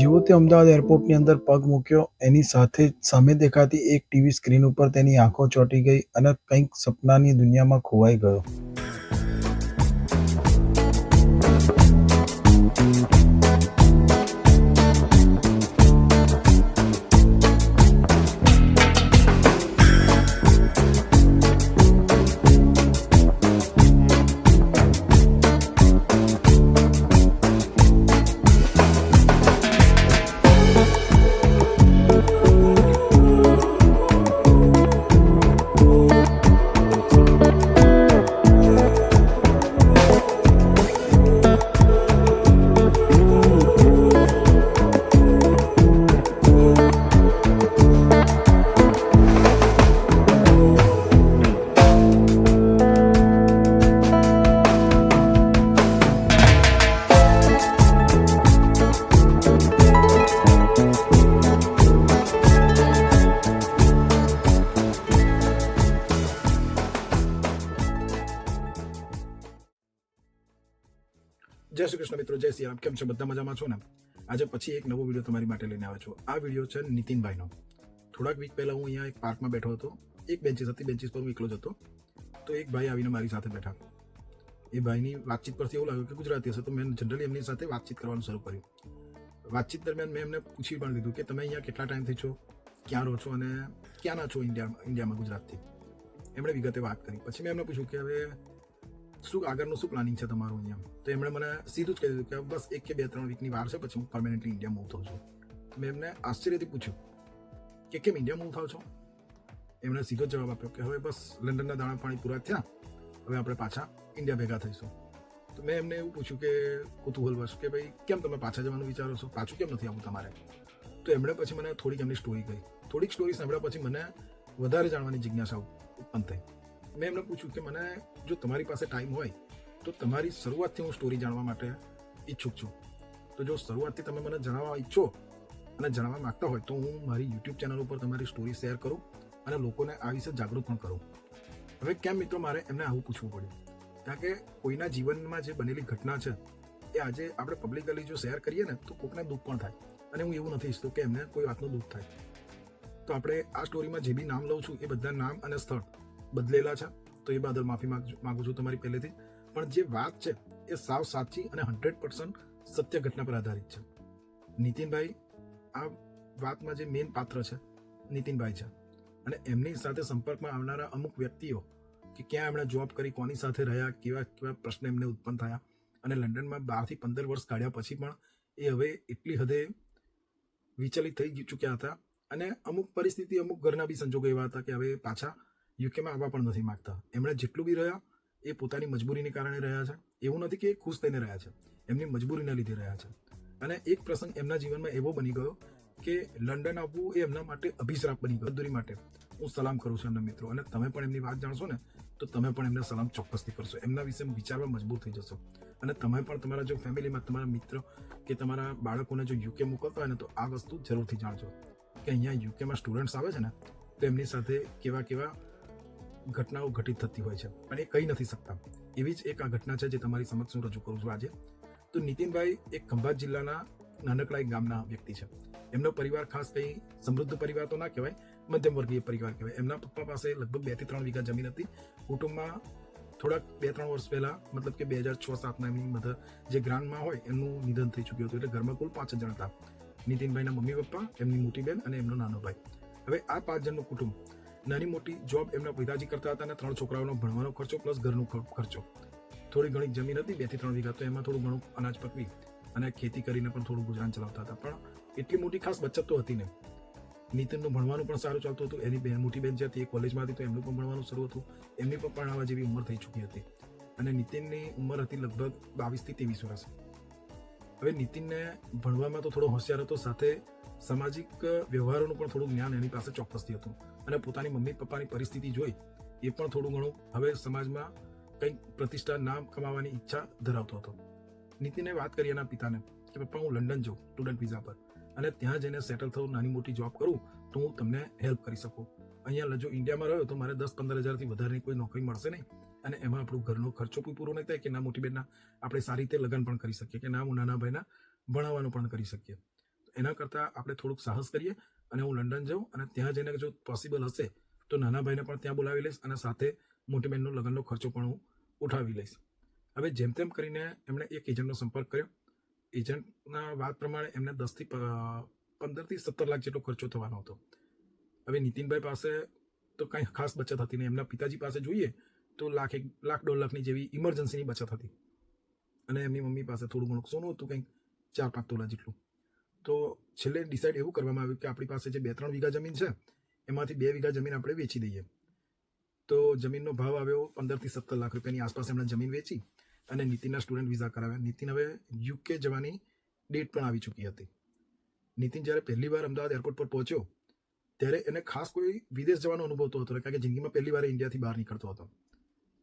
જેવો તે અમદાવાદ એરપોર્ટની અંદર પગ મૂક્યો. એની સાથે સામે દેખાતી એક ટીવી સ્ક્રીન ઉપર તેની આંખો ચોંટી ગઈ અને કંઈક સપનાની દુનિયામાં ખોવાઈ ગયો. શ્રી રામ કેમ છો? બધા મજામાં છો ને? આજે પછી એક નવો વીડિયો તમારી માટે લઈને આવ્યો છું. આ વીડિયો છે નીતિનભાઈનો. થોડાક વીક પહેલાં હું અહીંયા એક પાર્કમાં બેઠો હતો. એક બેન્ચીસ હતી બેન્ચીસ પર હું એકલો જ હતો. તો એક ભાઈ આવીને મારી સાથે બેઠા. એ ભાઈની વાતચીત પરથી એવું લાગ્યું કે ગુજરાતી હશે, તો મેં જનરલી એમની સાથે વાતચીત કરવાનું શરૂ કર્યું. વાતચીત દરમિયાન મેં એમને પૂછી પણ લીધું કે તમે અહીંયા કેટલા ટાઈમથી છો? ક્યાં રહો છો? અને ક્યાંના છો? ઇન્ડિયા, ઇન્ડિયામાં ગુજરાતથી? એમણે વિગતે વાત કરી. પછી મેં એમને પૂછ્યું કે હવે શું આગળનું શું પ્લાનિંગ છે તમારું અહીંયા? તો એમણે મને સીધું જ કહી દીધું કે બસ એક કે બે ત્રણ વીકની વાર છે, પછી હું પરમેનન્ટલી ઇન્ડિયા મૂવ થઉં છું. મેં એમને આશ્ચર્યથી પૂછ્યું કે કેમ ઇન્ડિયા મૂવ થાવ છો? એમણે સીધો જવાબ આપ્યો કે હવે બસ લંડનના દાણા પાણી પૂરા થયા, હવે આપણે પાછા ઇન્ડિયા ભેગા થઈશું. તો મેં એમને એવું પૂછ્યું કે કુતૂહલવશ કે ભાઈ કેમ તમે પાછા જવાનું વિચારો છો? પાછું કેમ નથી આવું તમારે? તો એમણે પછી મને થોડીક એમની સ્ટોરી કહી. થોડીક સ્ટોરી સાંભળ્યા પછી મને વધારે જાણવાની જિજ્ઞાસા ઉત્પન્ન થઈ. મેં એમને પૂછ્યું કે મને જો તમારી પાસે ટાઈમ હોય, તો તમારી શરૂઆતથી હું સ્ટોરી જાણવા માટે ઈચ્છુક છું. તો જો શરૂઆતથી તમે મને જણાવવા ઈચ્છો અને જણાવવા માગતા હોય, તો હું મારી યુટ્યુબ ચેનલ ઉપર તમારી સ્ટોરી શેર કરું અને લોકોને આ વિશે જાગૃત પણ કરું. હવે કેમ મિત્રો મારે એમને આવું પૂછવું પડ્યું? કારણ કે કોઈના જીવનમાં જે બનેલી ઘટના છે, એ આજે આપણે પબ્લિકલી જો શેર કરીએ ને, તો કોઈકને દુઃખ પણ થાય. અને હું એવું નથી ઈચ્છતો કે એમને કોઈ વાતનું દુઃખ થાય. તો આપણે આ સ્ટોરીમાં જે બી નામ લઉં છું, એ બધા નામ અને સ્થળ બદલેલા છે, તો એ બાદલ માફી માંગુ છું તમારી પહેલેથી. પણ જે વાત છે, એ સાવ સાચી અને હંડ્રેડ પર્સન્ટ સત્ય ઘટના પર આધારિત છે. નીતિનભાઈ, આ વાતમાં જે મેઇન પાત્ર છે, નીતિનભાઈ છે. અને એમની સાથે સંપર્કમાં આવનારા અમુક વ્યક્તિઓ કે ક્યાં એમણે જોબ કરી, કોની સાથે રહ્યા, કેવા કેવા પ્રશ્ન એમને ઉત્પન્ન થયા, અને લંડનમાં બારથી પંદર વર્ષ કાઢ્યા પછી પણ એ હવે એટલી હદે વિચલિત થઈ ચૂક્યા હતા. અને અમુક પરિસ્થિતિ, અમુક ઘરના બી સંજોગો એવા હતા કે હવે પાછા યુકેમાં આવવા પણ નથી માગતા. એમણે જેટલું બી રહ્યા, એ પોતાની મજબૂરીને કારણે રહ્યા છે. એવું નથી કે એ ખુશ થઈને રહ્યા છે. એમની મજબૂરીના લીધે રહ્યા છે. અને એક પ્રસંગ એમના જીવનમાં એવો બની ગયો કે લંડન આવવું એ એમના માટે અભિશ્રાપ બની ગયો. દૂરી માટે. હું સલામ કરું છું એમના મિત્રો. અને તમે પણ એમની વાત જાણશો ને, તો તમે પણ એમને સલામ ચોક્કસથી કરશો. એમના વિશે વિચારવા મજબૂર થઈ જશો. અને તમે પણ તમારા જો ફેમિલીમાં તમારા મિત્ર કે તમારા બાળકોને જો યુકે મોકલતા હોય ને, તો આ વસ્તુ જરૂરથી જાણજો. કે અહીંયા યુકેમાં સ્ટુડન્ટ્સ આવે છે ને, તો એમની સાથે કેવા કેવા ઘટનાઓ ઘટિત થતી હોય છે અને એ કહી નથી શકતા. એવી જ એક આ ઘટના છે જે તમારી સમક્ષ હું રજૂ કરું છું આજે. તો નીતિનભાઈ એક ખંભાત જિલ્લાના નાનકડા એક ગામના વ્યક્તિ છે. એમનો પરિવાર ખાસ કંઈ સમૃદ્ધ પરિવાર તો ના કહેવાય, મધ્યમ વર્ગીય પરિવાર કહેવાય. એમના પપ્પા પાસે લગભગ બેથી ત્રણ વીઘા જમીન હતી. કુટુંબમાં થોડાક બે ત્રણ વર્ષ પહેલાં, મતલબ કે બે હજાર છ સાતના એમની મધર જે ગ્રાન્ડમાં હોય, એમનું નિધન થઈ ચૂક્યું હતું. એટલે ઘરમાં કુલ પાંચ જણ હતા. નીતિનભાઈના મમ્મી પપ્પા, એમની મોટી બેન અને એમનો નાનો ભાઈ. હવે આ પાંચ જણનું કુટુંબ નાની મોટી જોબ એમના પિતાજી કરતા હતા અને ત્રણ છોકરાઓનો ભણવાનો ખર્ચો પ્લસ ઘરનો ખર્ચો. થોડી ઘણી જમીન હતી, બેથી ત્રણ વીઘા, તો એમાં થોડું ઘણું અનાજ પકવી અને ખેતી કરીને પણ થોડું ગુજરાન ચલાવતા હતા. પણ એટલી મોટી ખાસ બચત તો હતી નહીં. નીતિનનું ભણવાનું પણ સારું ચાલતું હતું. એની બેન, મોટી બેન જે હતી એ કોલેજમાં હતી, તો એમનું પણ ભણવાનું શરૂ હતું. એમની પણ ભણાવવા જેવી ઉંમર થઈ ચૂકી હતી. અને નીતિનની ઉંમર હતી લગભગ બાવીસથી ત્રેવીસ વર્ષ. હવે નીતિનને ભણવામાં તો થોડો હોશિયાર હતો, સાથે સામાજિક વ્યવહારોનું પણ થોડું જ્ઞાન એની પાસે ચોક્કસથી હતું. અને પોતાની મમ્મી પપ્પાની પરિસ્થિતિ જોઈ એ પણ થોડું ઘણું હવે સમાજમાં કંઈક પ્રતિષ્ઠા નામ કમાવાની ઈચ્છા ધરાવતો હતો. નીતિને વાત કરી એના પિતાને કે, પપ્પા, હું લંડન જાઉં, સ્ટુડન્ટ વિઝા પર. અને ત્યાં જઈને સેટલ થવું, નાની મોટી જોબ કરું, તો હું તમને હેલ્પ કરી શકું. અહીંયા જો ઇન્ડિયામાં રહ્યો તો મારે દસ પંદર હજારથી વધારેની કોઈ નોકરી મળશે નહીં. અને એમાં આપણું ઘરનો ખર્ચો પણ પૂરો નહીં થાય કે ના મોટી બેનના, આપણે સારી રીતે લગ્ન પણ કરી શકીએ કે ના હું નાના ભાઈના ભણાવવાનું પણ કરી શકીએ. એના કરતાં આપણે થોડુંક સાહસ કરીએ અને હું લંડન જાઉં અને ત્યાં જઈને જો પોસિબલ હશે તો નાના ભાઈને પણ ત્યાં બોલાવી લઈશ અને સાથે મોટી બહેનનો લગ્નનો ખર્ચો પણ હું ઉઠાવી લઈશ. હવે જેમ તેમ કરીને એમણે એક એજન્ટનો સંપર્ક કર્યો. એજન્ટના વાત પ્રમાણે એમને દસથી પંદરથી સત્તર લાખ જેટલો ખર્ચો થવાનો હતો. હવે નીતિનભાઈ પાસે તો કાંઈ ખાસ બચત હતી નહીં. એમના પિતાજી પાસે જોઈએ તો લાખ એક, લાખ દોઢ લાખની જેવી ઇમરજન્સીની બચત હતી. અને એમની મમ્મી પાસે થોડું ઘણું સોનું હતું, કંઈક ચાર પાંચ તોલા જેટલું. તો છેલ્લે ડિસાઇડ એવું કરવામાં આવ્યું કે આપણી પાસે જે બે ત્રણ વીઘા જમીન છે, એમાંથી બે વીઘા જમીન આપણે વેચી દઈએ. તો જમીનનો ભાવ આવ્યો પંદરથી સત્તર લાખ રૂપિયાની આસપાસ એમણે જમીન વેચી અને નીતિનના સ્ટુડન્ટ વિઝા કરાવ્યા. નીતિન હવે યુકે જવાની ડેટ પણ આવી ચૂકી હતી. નીતિન જ્યારે પહેલી વાર અમદાવાદ એરપોર્ટ પર પહોંચ્યો, ત્યારે એને ખાસ કોઈ વિદેશ જવાનો અનુભવ હતો કારણ કે જિંદગીમાં પહેલી વાર ઇન્ડિયાથી બહાર નીકળતો હતો.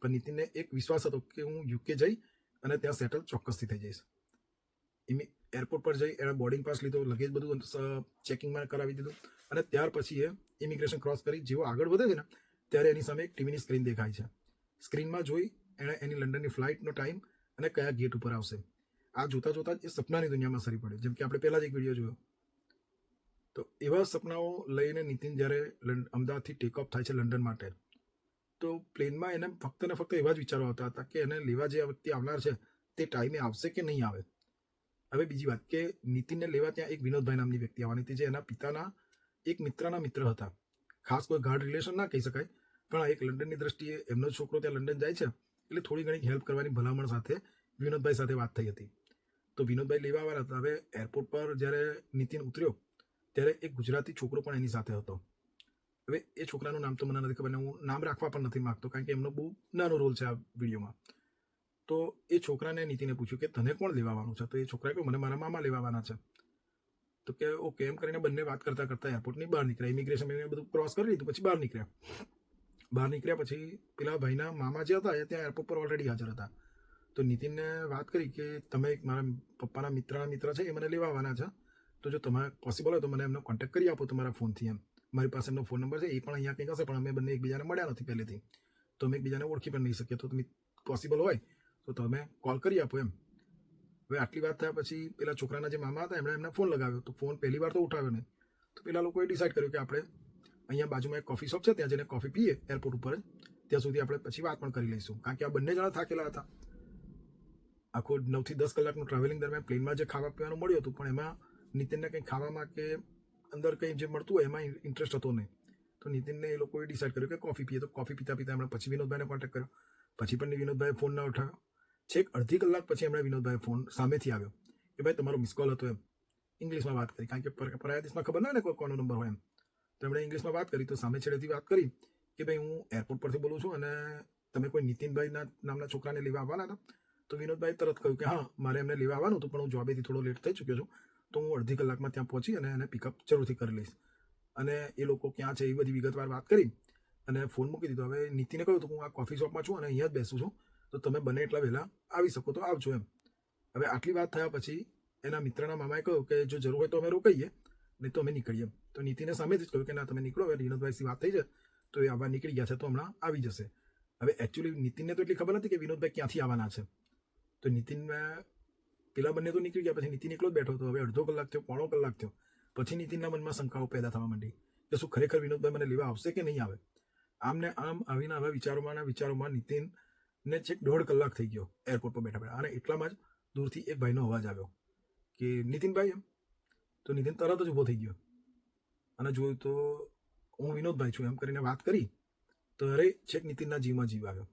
પણ નીતિનને એક વિશ્વાસ હતો કે હું યુકે જઈ અને ત્યાં સેટલ ચોક્કસથી થઈ જઈશ. ઇમી એરપોર્ટ પર જઈ એણે બોર્ડિંગ પાસ લીધો લગેજ બધું ચેકિંગમાં કરાવી દીધું અને ત્યાર પછી એ ઇમિગ્રેશન ક્રોસ કરી, જેવો આગળ વધે છે ને, ત્યારે એની સામે એક ટીવીની સ્ક્રીન દેખાય છે. સ્ક્રીનમાં જોઈ, એણે એની લંડનની ફ્લાઇટનો ટાઈમ અને કયા ગેટ ઉપર આવશે. આ જોતા જોતા જ એ સપનાની દુનિયામાં સરી પડ્યો જેમ કે આપણે પહેલાં જ એક વીડિયો જોયો. તો એવા સપનાઓ લઈને નીતિન જ્યારે અમદાવાદથી ટેક થાય છે લંડન માટે તો પ્લેનમાં એને ફક્ત ને ફક્ત એવા જ વિચારો આવતા હતા કે એને લેવા જે વ્યક્તિ આવનાર છે, તે ટાઈમે આવશે કે નહીં આવે? હવે બીજી વાત કે નીતિનને લેવા ત્યાં એક વિનોદભાઈ નામની વ્યક્તિ આવવાની હતી જે એના પિતાના એક મિત્રના મિત્ર હતા. ખાસ કોઈ ગાઢ રિલેશન ના કહી શકાય, પણ એક લંડનની દ્રષ્ટિએ એમનો છોકરો ત્યાં લંડન જાય છે, એટલે થોડી ઘણી હેલ્પ કરવાની ભલામણ સાથે વિનોદભાઈ સાથે વાત થઈ હતી. તો વિનોદભાઈ લેવા આવ્યા હતા. હવે એરપોર્ટ પર જ્યારે નીતિન ઉતર્યો, ત્યારે એક ગુજરાતી છોકરો પણ એની સાથે હતો. હવે એ છોકરાનું નામ તો મને નથી ખબર ને હું નામ રાખવા પણ નથી માંગતો કારણ કે એમનો બહુ નાનો રોલ છે આ વિડીયોમાં. તો એ છોકરાને નીતિને પૂછ્યું કે તને કોણ લેવાવાનું છે? તો એ છોકરાએ કહ્યું, મને મારા મામા લેવાવાના છે. તો કે, ઓકે, એમ કરીને બંને વાત કરતા કરતાં એરપોર્ટની બહાર નીકળ્યા. ઇમિગ્રેશન બધું ક્રોસ કરી લીધું, પછી બહાર નીકળ્યા. બહાર નીકળ્યા પછી પેલા ભાઈના મામા જે હતા એ ત્યાં એરપોર્ટ પર ઓલરેડી હાજર હતા. તો નીતિનને વાત કરી કે, તમે એક મારા પપ્પાના મિત્રના મિત્ર છે, એ મને લેવા આવવાના છે. તો જો તમારે પોસિબલ હોય તો મને એમનો કોન્ટેક્ટ કરી આપો તમારા ફોનથી એમ. મારી પાસે એમનો ફોન નંબર છે, એ પણ અહીંયા કંઈક હશે, પણ અમે બંને એકબીજાને મળ્યા નથી પહેલેથી. તો અમે એકબીજાને ઓળખી પણ નહીં શકીએ. તો તમે પોસિબલ હોય, તો તમે કોલ કરી આપો એમ. હવે આટલી વાત થયા પછી પેલા છોકરાના જે મામા હતા, એમણે એમને ફોન લગાવ્યો. તો ફોન પહેલી વાર તો ઉઠાવ્યો નહીં. તો પેલા લોકોએ ડિસાઈડ કર્યું કે આપણે અહીંયા બાજુમાં એક કોફી શોપ છે, ત્યાં જઈને કોફી પીએ એરપોર્ટ ઉપર ત્યાં સુધી આપણે પછી વાત પણ કરી લઈશું. કારણ કે આ બંને જણા થાકેલા હતા. આખો નવથી દસ કલાકનું ટ્રાવેલિંગ દરમિયાન પ્લેનમાં જે ખાવા પીવાનું મળ્યું હતું, પણ એમાં નીતિનને કંઈ ખાવામાં કે અંદર કંઈ જે મળતું હોય એમાં ઇન્ટરેસ્ટ હતો નહીં. તો નીતિનને એ લોકોએ ડિસાઈડ કર્યું કે કોફી પીએ. તો કોફી પીતા પીતા એમણે પછી વિનોદભાઈને કોન્ટેક્ટ કર્યો. પછી પણ વિનોદભાઈ ફોન ના ઉઠાવ્યો. છેક અડધી કલાક પછી એમણે વિનોદભાઈ ફોન સામેથી આવ્યો કે ભાઈ તમારો મિસ કોલ હતો એમ. ઇંગ્લિશમાં વાત કરી. કારણ કે પર- પરાયા દેશમાં ખબર ના ને કોઈ કોનો નંબર હોય એમ. તો એમણે ઇંગ્લિશમાં વાત કરી. તો સામે છેડેથી વાત કરી કે ભાઈ હું એરપોર્ટ પરથી બોલું છું અને તમે કોઈ નીતિનભાઈના નામના છોકરાને લેવા આવવાના હતા? તો વિનોદભાઈ તરત કહ્યું કે હા, મારે એમને લેવા આવવાનું હતું, પણ હું જોબેથી થોડો લેટ થઈ ચૂક્યો છું. તો હું અડધી કલાકમાં ત્યાં પહોંચી અને એને પિકઅપ જરૂરથી કરી લઈશ. અને એ લોકો ક્યાં છે એ બધી વિગતવાર વાત કરી અને ફોન મૂકી દીધો. હવે નીતિને કહ્યું તો હું આ કોફી શોપમાં છું અને અહીંયા જ બેસું છું. તો તમે બને એટલા વહેલા આવી શકો તો આવજો એમ. હવે આટલી વાત થયા પછી એના મિત્રના મામાએ કહ્યું કે જો જરૂર હોય તો અમે રોકાઈએ, નહીં તો અમે નીકળીએ તો નીતિને સામેથી જ કહ્યું કે ના, તમે નીકળો. હવે વિનોદભાઈથી વાત થઈ છે, તો એ આવવા નીકળી ગયા છે તો હમણાં આવી જશે. હવે એકચ્યુઅલી નીતિનને તો એટલી ખબર નથી કે વિનોદભાઈ ક્યાંથી આવવાના છે. તો નીતિનને પેલા બંને તો નીકળી ગયા, પછી નીતિન એકલો જ બેઠો હતો. હવે અડધો કલાક થયો, પોણો કલાક થયો. પછી નીતિનના મનમાં શંકાઓ પેદા થવા માંડી કે શું ખરેખર વિનોદભાઈ મને લેવા આવશે કે નહીં આવે? આમ ને આમ આવીને વિચારોમાંના વિચારોમાં નીતિન ને છેક દોઢ કલાક થઈ ગયો એરપોર્ટ પર બેઠા બેઠા. અને એટલામાં જ દૂરથી એક ભાઈનો અવાજ આવ્યો કે, નીતિનભાઈ એમ? તો નીતિન તરત જ ઊભો થઈ ગયો. અને જોયું તો, હું વિનોદભાઈ છું. એમ કરીને વાત કરી તો અરે છેક નીતિનના જીવમાં જીવ આવ્યો.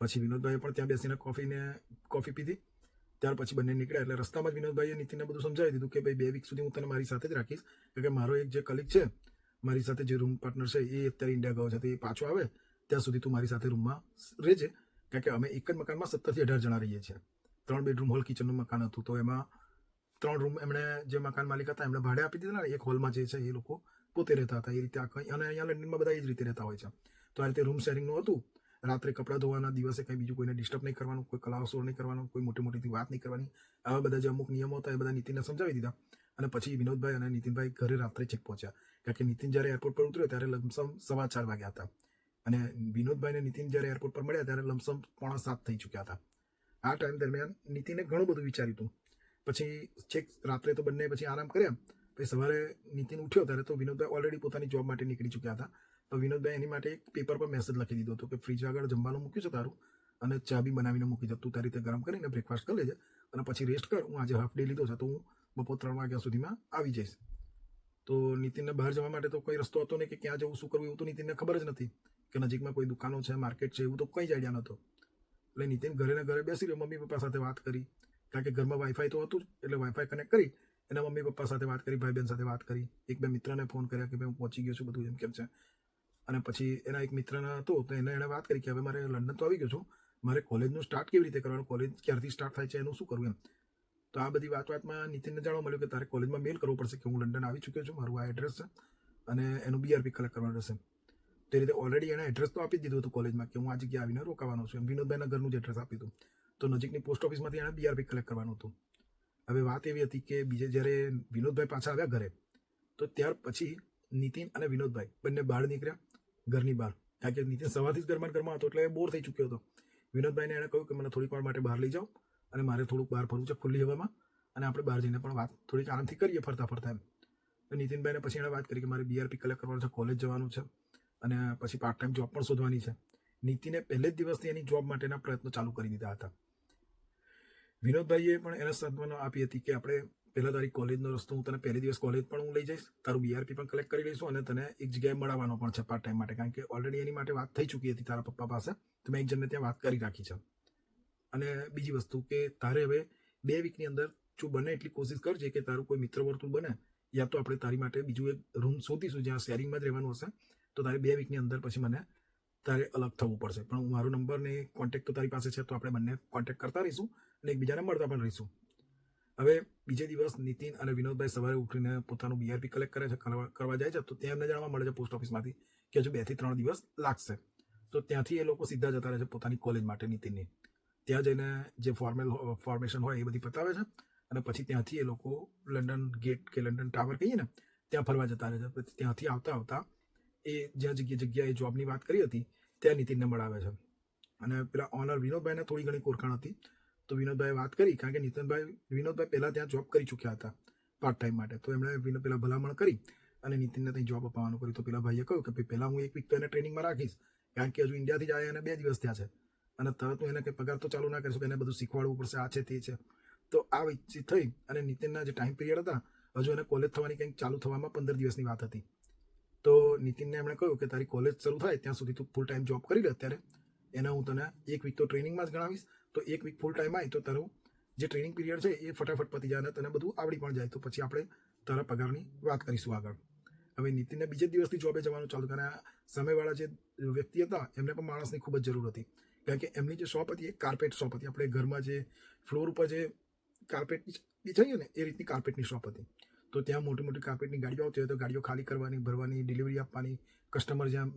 પછી વિનોદભાઈએ પણ ત્યાં બેસીને કોફીને, કોફી પીધી. ત્યાર પછી બંને નીકળ્યા એટલે રસ્તામાં જ વિનોદભાઈએ નીતિનને બધું સમજાવી દીધું કે ભાઈ, બે વીક સુધી હું તને મારી સાથે જ રાખીશ. કે મારો એક જે કલીગ છે, મારી સાથે જે રૂમ પાર્ટનર છે, એ અત્યારે ઇન્ડિયા ગયો છે, તો એ પાછો આવે, ત્યાં સુધી તું મારી સાથે રૂમમાં રહેજે. કારણ કે અમે એક જ મકાનમાં સત્તરથી અઢાર જણા રહીએ છીએ. ત્રણ બેડરૂમ હોલ કિચનનું મકાન હતું. તો એમાં ત્રણ રૂમ એમણે જે મકાન માલિક હતા, એમણે ભાડે આપી દીધા ને, એક હોલમાં જે છે એ લોકો પોતે રહેતા હતા. એ રીતે આખા અને અહીંયા લંડનમાં બધા એ જ રીતે રહેતા હોય છે. તો આ રીતે રૂમ શેરિંગનું હતું. રાત્રે કપડાં ધોવાના, દિવસે કંઈ બીજું કોઈને ડિસ્ટર્બ નહીં કરવાનું, કોઈ કલાવસોર નહીં કરવાનું, કોઈ મોટી મોટી વાત નહીં કરવાની. આવા બધા જે અમુક નિયમો હતા એ બધા નીતિને સમજાવી દીધા. અને પછી વિનોદભાઈ અને નીતિનભાઈ ઘરે રાત્રે ચેક પહોંચ્યા. કારણ કે નીતિન જ્યારે એરપોર્ટ પર ઉતર્યો ત્યારે લમસમ સવા ચાર વાગ્યા હતા. અને વિનોદભાઈ અને નીતિન જ્યારે એરપોર્ટ પર મળ્યા ત્યારે લમસમ પોણા સાત થઈ ચૂક્યા હતા. આ ટાઈમ દરમિયાન નીતિને ઘણું બધું વિચાર્યું હતું. પછી છેક રાત્રે તો બંને પછી આરામ કર્યા. પછી સવારે નીતિન ઉઠ્યો ત્યારે તો વિનોદભાઈ ઓલરેડી પોતાની જોબ માટે નીકળી ચૂક્યા હતા. તો વિનોદભાઈ એની માટે એક પેપર પર મેસેજ લખી દીધો હતો કે ફ્રીજ આગળ જમવાનું મૂક્યું છે તારું? અને ચા બી બનાવીને મૂકી જતું તારી રીતે ગરમ કરીને બ્રેકફાસ્ટ કરી લેજે અને પછી રેસ્ટ કર. હું આજે હાફ ડે લીધો છે, તો હું બપોર ત્રણ વાગ્યા સુધીમાં આવી જઈશ. તો નીતિનને બહાર જવા માટે તો કોઈ રસ્તો હતો નહીં કે ક્યાં જવું, શું કરવું એવું તો નીતિનને ખબર જ નથી કે નજીકમાં કોઈ દુકાનો છે માર્કેટ છે એવું તો કંઈ જ આઈડિયા નહોતો. એટલે નીતિન ઘરે ને ઘરે બેસી રહ્યો. મમ્મી પપ્પા સાથે વાત કરી. કારણ કે ઘરમાં વાઈફાઈ તો હતું જ, એટલે વાઈફાઈ કનેક્ટ કરી એના મમ્મી પપ્પા સાથે વાત કરી, ભાઈ બહેન સાથે વાત કરી. એક બે મિત્રને ફોન કર્યા કે ભાઈ હું પહોંચી ગયો છું બધું એમ કેમ છે. અને પછી એના એક મિત્રના હતો, તો એને એણે વાત કરી કે, હવે મારે લંડન તો આવી ગયો છું. મારે કોલેજનું સ્ટાર્ટ કેવી રીતે કરવાનું? કોલેજ ક્યારથી સ્ટાર્ટ થાય છે? એનું શું કરવું? એમ. તો આ બધી વાત વાતમાં નીતિનને જાણવા મળ્યું કે, તારે કોલેજમાં મેલ કરવો પડશે કે હું લંડન આવી ચૂક્યો છું. મારું આ એડ્રેસ છે અને એનું બીઆરપી કલેક્ટ કરવાનું રહેશે. તે રીતે ઓલરેડી એણે એડ્રેસ તો આપી દીધું હતું કોલેજમાં કે, હું આ જગ્યાએ આવીને રોકાવાનો છું. એમ વિનોદભાઈના ઘરનું જ એડ્રેસ આપ્યું હતું. તો નજીકની પોસ્ટ ઓફિસમાંથી એણે બીઆરપી કલેક્ટ કરવાનું હતું. હવે વાત એવી હતી કે, બીજે જ્યારે વિનોદભાઈ પાછા આવ્યા ઘરે, તો ત્યાર પછી નીતિન અને વિનોદભાઈ બંને બહાર નીકળ્યા. ઘરની બહાર. કારણ કે નીતિન સવારથી જ ઘરમાં ઘરમાં હતો એટલે બોર થઈ ચૂક્યો હતો. વિનોદભાઈને એણે કહ્યું કે મને થોડીક વાર માટે બહાર લઈ જાઓ અને મારે થોડુંક બહાર ફરવું છે ખુલ્લી હવામાં અને આપણે બહાર જઈને પણ વાત થોડીક આરામથી કરીએ ફરતા ફરતા એમ. તો નીતિનભાઈને પછી એણે વાત કરી કે મારે બીઆરપી કલેક્ટ કરવાનું છે કોલેજ જવાનું છે અને પછી પાર્ટ ટાઈમ જોબ પણ શોધવાની છે. નીતિને પહેલે જ દિવસથી એની જોબ માટેના પ્રયત્નો ચાલુ કરી દીધા હતા. વિનોદભાઈએ પણ એને સાંત્વના આપી હતી કે આપણે પહેલા તારી કોલેજનો રસ્તો હું તને પહેલી દિવસ કોલેજ પણ હું લઈ જઈશ, તારું બીઆરપી પણ કલેક્ટ કરી લઈશું અને તને એક જગ્યાએ મળવાનો પણ છે પાર્ટ ટાઈમ માટે. કારણ કે ઓલરેડી એની માટે વાત થઈ ચૂકી હતી તારા પપ્પા પાસે. તો મેં એક જણને ત્યાં વાત કરી રાખી છે. અને બીજી વસ્તુ કે તારે હવે બે વીકની અંદર જો બને એટલી કોશિશ કરજે કે તારું કોઈ મિત્ર વર્તુળ બને, યા તો આપણે તારી માટે બીજું એક રૂમ શોધીશું જ્યાં શેરિંગમાં જ રહેવાનું હશે. તો તારે બે વીકની અંદર પછી મને તારે અલગ થવું પડશે. પણ હું મારો નંબર ને કોન્ટેક્ટ તો તારી પાસે છે, તો આપણે બંને કોન્ટેક્ટ કરતા રહીશું અને એકબીજાને મળતા પણ રહીશું. હવે બીજે દિવસ નીતિન અને વિનોદભાઈ સવારે ઉઠીને પોતાનું બીઆરપી કલેક્ટ કરે છે, કરવા જાય છે, તો ત્યાં એમને જાણવા મળે છે પોસ્ટ ઓફિસમાંથી કે હજુ બેથી ત્રણ દિવસ લાગશે. તો ત્યાંથી એ લોકો સીધા જતા રહે છે પોતાની કોલેજ માટે નીતિનની. ત્યાં જઈને જે ફોર્મેલ ફોર્મેશન હોય એ બધી પતાવે છે અને પછી ત્યાંથી એ લોકો લંડન ગેટ કે લંડન ટાવર કહીએ ને, ત્યાં ફરવા જતા રહે છે. પછી ત્યાંથી આવતા આવતા એ જ્યાં જગ્યા, જગ્યાએ જોબની વાત કરી હતી, ત્યાં નીતિનને મળાવે છે. અને પેલા ઓનર વિનોદભાઈને થોડી ઘણી કોરખાણ હતી. તો વિનોદભાઈએ વાત કરી, કારણ કે નીતિનભાઈ, વિનોદભાઈ પહેલાં ત્યાં જોબ કરી ચૂક્યા હતા પાર્ટ ટાઈમ માટે. તો એમણે વિનો પહેલાં ભલામણ કરી અને નીતિનને ત્યાં જોબ અપાવવાનું કર્યું. તો પેલા ભાઈએ કહ્યું કે ભાઈ, પહેલાં હું એક વીક તો એને ટ્રેનિંગમાં રાખીશ, કારણ કે હજુ ઇન્ડિયાથી જ આવ્યા અને બે દિવસ થયા છે. અને તરત હું એને કંઈ પગાર તો ચાલુ ના કરીશું એને બધું શીખવાડવું પડશે, આ છે, તે છે. તો આ વિકસિત થઈ અને નીતિનના જે ટાઈમ પિરિયડ હતા, હજુ એને કોલેજ થવાની કંઈક ચાલુ થવામાં પંદર દિવસની વાત હતી. તો નીતિનને એમણે કહ્યું કે તારી કોલેજ શરૂ થાય, ત્યાં સુધી તું ફૂલ ટાઈમ જોબ કરી લે અત્યારે. એને હું તને એક વીક તો ટ્રેનિંગમાં જ ગણાવીશ, તો એક વીક ફૂલ ટાઈમ આવી તો તારું જે ટ્રેનિંગ પીરિયડ છે એ ફટાફટ પતી જાય અને તને બધું આવડી પણ જાય. તો પછી આપણે તારા પગારની વાત કરીશું આગળ. હવે નીતિનને બીજે દિવસથી જોબે જવાનું ચાલુ કરે સામેવાળા જે વ્યક્તિ હતા, એમને પણ માણસની ખૂબ જ જરૂર હતી. કારણ કે એમની જે શોપ હતી એ કાર્પેટ શોપ હતી. આપણે ઘરમાં જે ફ્લોર ઉપર જે કાર્પેટ બિછાઈએ ને, એ રીતની કાર્પેટની શોપ હતી. તો ત્યાં મોટી મોટી કાર્પેટની ગાડીઓ આવતી હોય તો ગાડીઓ ખાલી કરવાની, ભરવાની ડિલિવરી આપવાની કસ્ટમર જ્યાં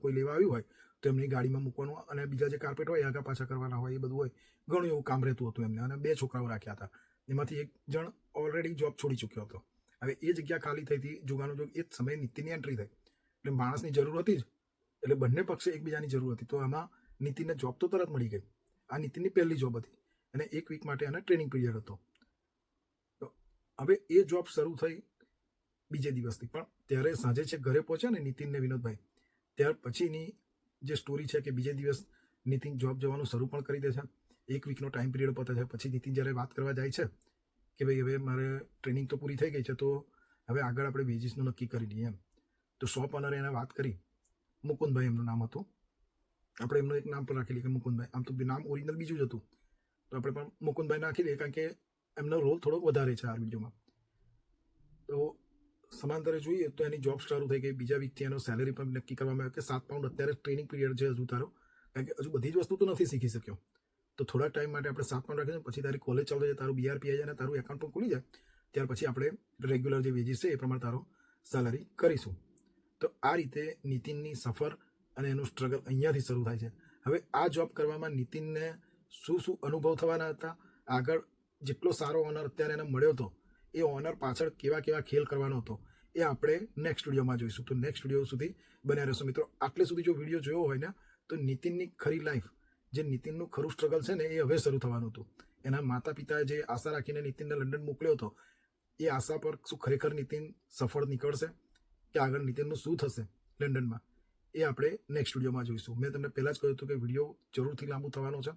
કોઈ લેવા આવ્યું હોય, તો એમની ગાડીમાં મૂકવાનું અને બીજા જે કાર્પેટ હોય આગા પાછા કરવાના હોય, એ બધું હોય. ઘણું એવું કામ રહેતું હતું એમને અને બે છોકરાઓ રાખ્યા હતા. એમાંથી એક જણ ઓલરેડી જોબ છોડી ચૂક્યો હતો. હવે એ જગ્યા ખાલી થઈ હતી જોગાનો જોગ એ જ સમયે નીતિની એન્ટ્રી થઈ. એટલે માણસની જરૂર હતી જ. એટલે બંને પક્ષે એકબીજાની જરૂર હતી. તો એમાં નીતિને જોબ તો તરત મળી ગઈ. આ નીતિની પહેલી જોબ હતી. અને એક વીક માટે એને ટ્રેનિંગ પીરિયડ હતો. હવે એ જોબ શરૂ થઈ બીજે દિવસથી. પણ ત્યારે સાંજે છે, ઘરે પહોંચ્યા ને નીતિન ને વિનોદભાઈ. ત્યાર પછીની જે સ્ટોરી છે કે બીજે દિવસ નીતિન જોબ જવાનું શરૂ પણ કરી દે છે. એક વીકનો ટાઈમ પિરિયડ પતે છે. પછી નીતિન જ્યારે વાત કરવા જાય છે કે ભાઈ, હવે મારે ટ્રેનિંગ તો પૂરી થઈ ગઈ છે, તો હવે આગળ આપણે વેજીસનું નક્કી કરી લઈએ. એમ. તો શોપ ઓનરે એને વાત કરી. મુકુંદભાઈ એમનું નામ હતું. આપણે એમનું એક નામ પણ રાખી લઈએ કે મુકુંદભાઈ. આમ તો નામ ઓરિજિનલ બીજું જ હતું. તો આપણે પણ મુકુંદભાઈ નાખી દઈએ કારણ કે એમનો રોલ થોડોક વધારે છે આ વિડીયોમાં તો સમાંતરે જોઈએ તો એની જોબ શરૂ થઈ ગઈ. બીજા વીકથી એનો સેલેરી પણ નક્કી કરવામાં આવ્યો કે સાત પાઉન્ડ અત્યારે ટ્રેનિંગ પીરિયડ છે હજુ તારો. કારણ કે હજુ બધી જ વસ્તુ તો નથી શીખી શક્યો. તો થોડા ટાઈમ માટે આપણે સાત પાઉન્ડ રાખીશું, પછી તારી કોલેજ ચાલુ જાય, તારું બીઆરપી આવી જાય અને તારું એકાઉન્ટ પણ ખુલી જાય. ત્યાર પછી આપણે રેગ્યુલર જે વેજીસ છે એ પ્રમાણે તારો સેલરી કરીશું. તો આ રીતે નીતિનની સફર અને એનું સ્ટ્રગલ અહીંયાથી શરૂ થાય છે. હવે આ જોબ કરવામાં નીતિનને શું શું અનુભવ થવાના હતા? આગળ જેટલો સારો ઓનર અત્યારે એને મળ્યો હતો, એ ઓનર પાછળ કેવા કેવા ખેલ કરવાનો હતો, એ આપણે નેક્સ્ટ વિડીયોમાં જોઈશું. તો નેક્સ્ટ વીડિયો સુધી બન્યા રહેશો મિત્રો. આટલે સુધી જો વીડિયો જોયો હોય ને, તો નીતિનની ખરી લાઈફ જે નીતિનનું ખરું સ્ટ્રગલ છે ને, એ હવે શરૂ થવાનું હતું. એના માતા પિતાએ જે આશા રાખીને નીતિનને લંડન મોકલ્યો હતો, એ આશા પર શું ખરેખર નીતિન સફળ નીકળશે? કે આગળ નીતિનનું શું થશે લંડનમાં? એ આપણે નેક્સ્ટ વિડીયોમાં જોઈશું. મેં તમને પહેલાં જ કહ્યું હતું કે વીડિયો જરૂરથી લાંબુ થવાનો છે.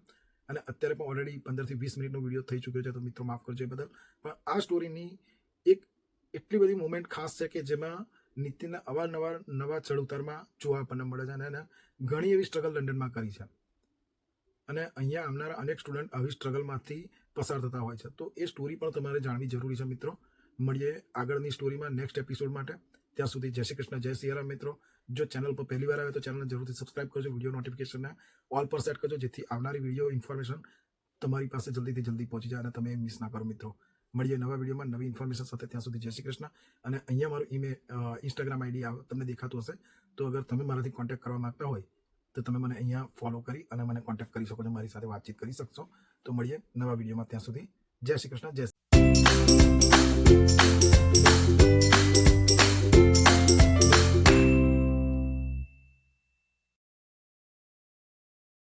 અને અત્યારે પણ ઓલરેડી પંદરથી વીસ મિનિટનો વીડિયો થઈ ચૂક્યો છે, તો મિત્રો માફ કરજો એ બદલ. પણ આ સ્ટોરીની એક એટલી બધી મુમેન્ટ ખાસ છે કે જેમાં નીતિનના અવારનવાર નવા ચડ ઉતારમાં જોવા આપણને મળે છે અને એને ઘણી એવી સ્ટ્રગલ લંડનમાં કરી છે. અને અહીંયા આવનારા અનેક સ્ટુડન્ટ આવી સ્ટ્રગલમાંથી પસાર થતા હોય છે. તો એ સ્ટોરી પણ તમારે જાણવી જરૂરી છે મિત્રો. મળીએ આગળની સ્ટોરીમાં નેક્સ્ટ એપિસોડ માટે. ત્યાં સુધી જય શ્રી કૃષ્ણ, જય સિયારામ મિત્રો. જો ચેનલ પર પહેલી વાર આવે તો ચેનલને જરૂરથી સબસ્ક્રાઇબ કરજો વીડિયો નોટિફિકેશનને ઓલ પર સેટ કરજો, જેથી આવનારી વીડિયો ઇન્ફોર્મેશન તમારી પાસે જલ્દીથી જલ્દી પહોંચી જાય અને તમે મિસ ના કરો મિત્રો. મળીએ નવા વિડીયોમાં નવી ઇન્ફોર્મેશન સાથે. ત્યાં સુધી જય શ્રી કૃષ્ણ. અને અહીંયા મારું ઈમેલ ઇન્સ્ટાગ્રામ આઈડી તમને દેખાતું હશે. તો અગર તમે મારાથી કોન્ટેક્ટ કરવા માગતા હોય, તો તમે મને અહીંયા ફોલો કરી અને મને કોન્ટેક્ટ કરી શકો છો, મારી સાથે વાતચીત કરી શકશો. તો મળીએ નવા વિડીયોમાં ત્યાં સુધી જય શ્રી કૃષ્ણ, જય